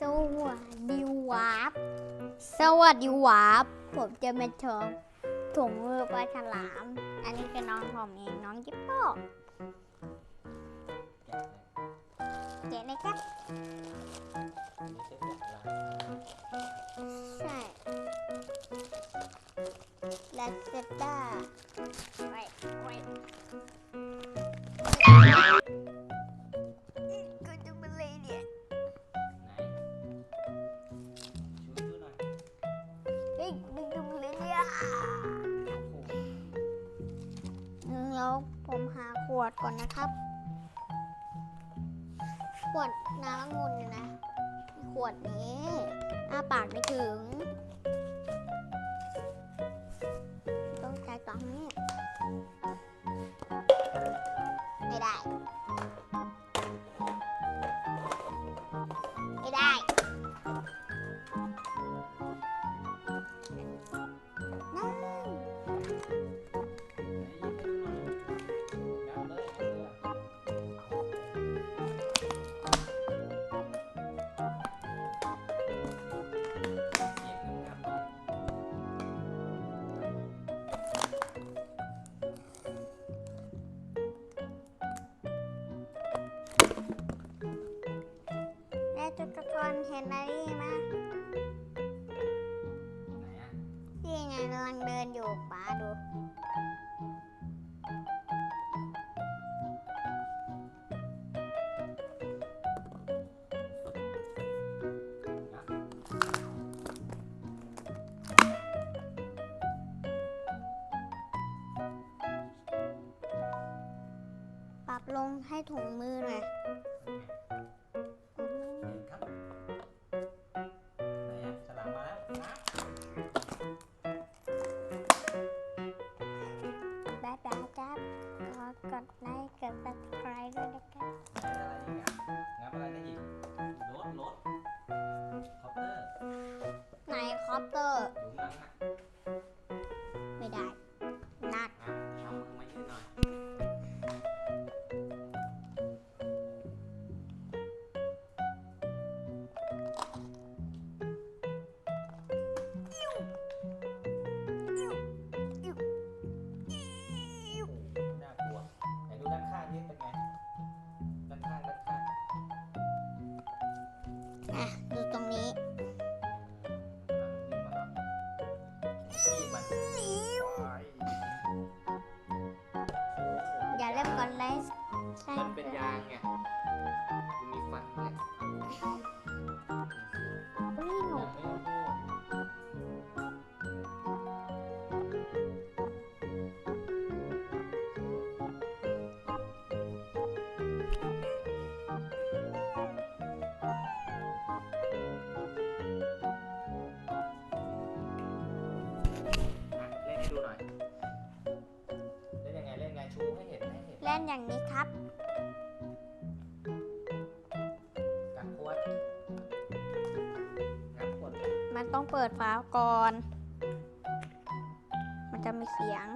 สวัสดีวาบสวัสดีวาบผมจะมาชมถุงมือปลาฉลาม อันนี้คือน้องผมเอง น้องจิ๊บโป้เจ๊เลยครับใช่แลาซาด้า แล้วผมหาขวดก่อนนะครับ ขวดน้ำองุ่นเนี่นะ ขวดนี้อ้าปากไม่ถึง ลงให้ถุงมือหน่อย ดูหน่อย เล่นยังไงเล่นยังไงชูให้เห็นให้เห็นเล่นอย่างนี้ครับ กัดขวดงับขวดมันต้องเปิดฝาก่อน มันจะมีเสียง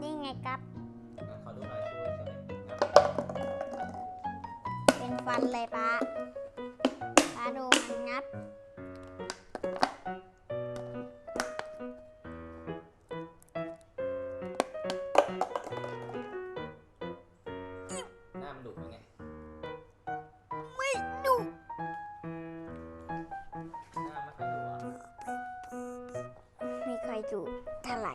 นี่ไงครับ ฟันเลยป้าป้าดูมันงับ หน้ามันดุเป็นไง ไม่ดูหน้าไม่ค่อยดุเหรอมีใครดูเท่าไหร่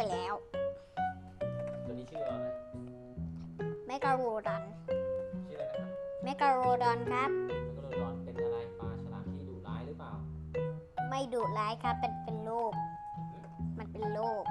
ไปแล้ว ตัวนี้ชื่ออะไรเมกาโรดอนชื่ออะไรนะครับเมกาโรดอนครับ มันก็โดนร้อนเป็นอะไรปลาฉลามที่ดุร้ายหรือเปล่า ไม่ดุร้ายครับ เป็นเป็นโรคมันเป็นโรค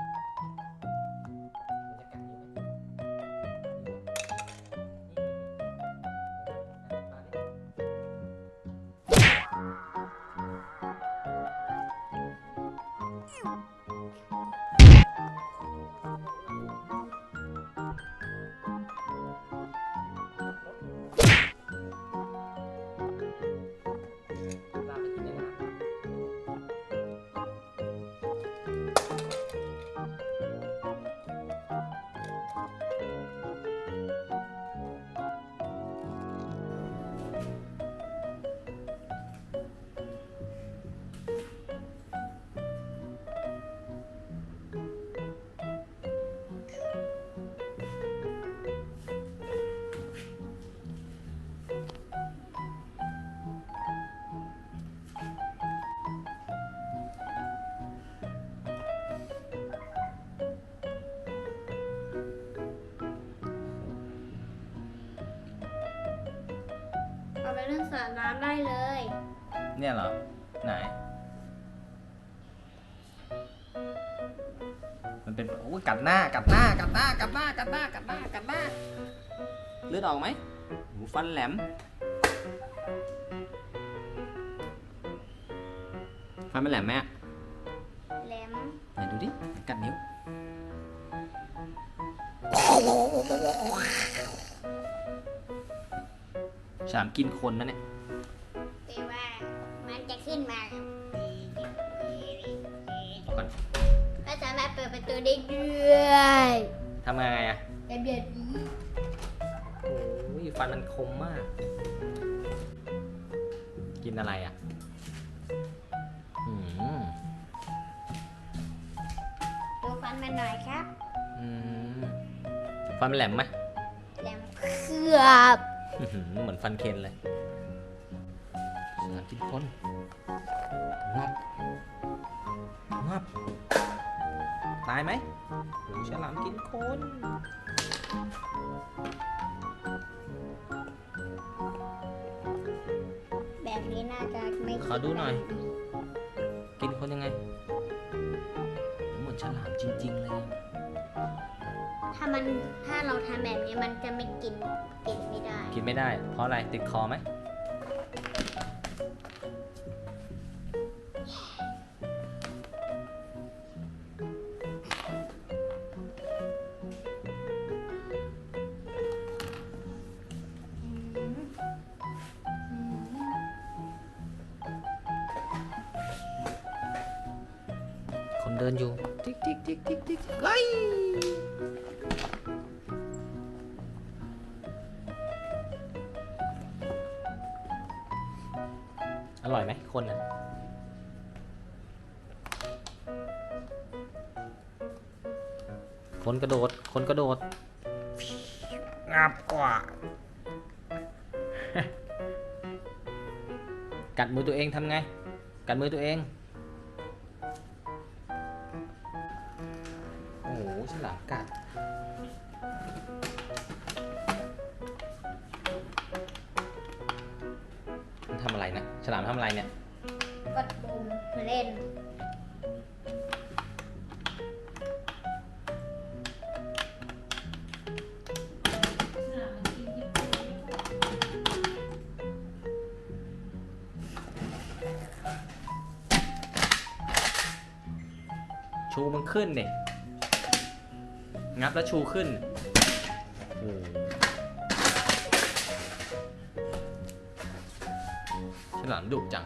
เล่นสระน้ำได้เลย เนี่ยเหรอ ไหน มันเป็นโอ้ยกัดหน้า กัดหน้า กัดหน้า กัดหน้า กัดหน้า กัดหน้า กัดหน้า เลือดออกไหมหูฟันแหลม ฟันไม่แหลมไหมอะแหลมไหนดูดิกัดนิ้ว ฉลามกินคนนะเนี่ยแต่ว่ามันจะขึ้นมาเอาก่อนก็สามารถเปิดประตูได้ด้วยทำยังไงอะแต่เบียดนี้โอ้ยฟันมันคมมาก กินอะไรอะอืมดูฟันมันหน่อยครับ อืมฟันมันแหลมไหมแหลมเขือบอื้อหือ เหมือนฟันเคนเลยฉลามกินคนงับงับตายไหมโอ้ฉลามกินคนแบบนี้น่าจะไม่ขอดูหน่อย กินคนยังไงเหมือนฉลามจริง ๆ เลย ถ้ามันถ้าเราทำแบบนี้มันจะไม่กินกินไม่ได้ กินไม่ได้ เพราะอะไรติดคอไหมคนเดินอยู่ ติ๊กติ๊กติ๊กติ๊กติ๊กเฮ้ย คนอะคนกระโดด คนกระโดดงับกว่า กัดมือตัวเองทำไง กัดมือตัวเอง โอ้โหฉลามกัด ทำอะไรนะ ฉลามทำอะไรเนี่ย กดปุ่มเล่น ชูมันขึ้นเด็งับแล้วชูขึ้น ฉลามดุจัง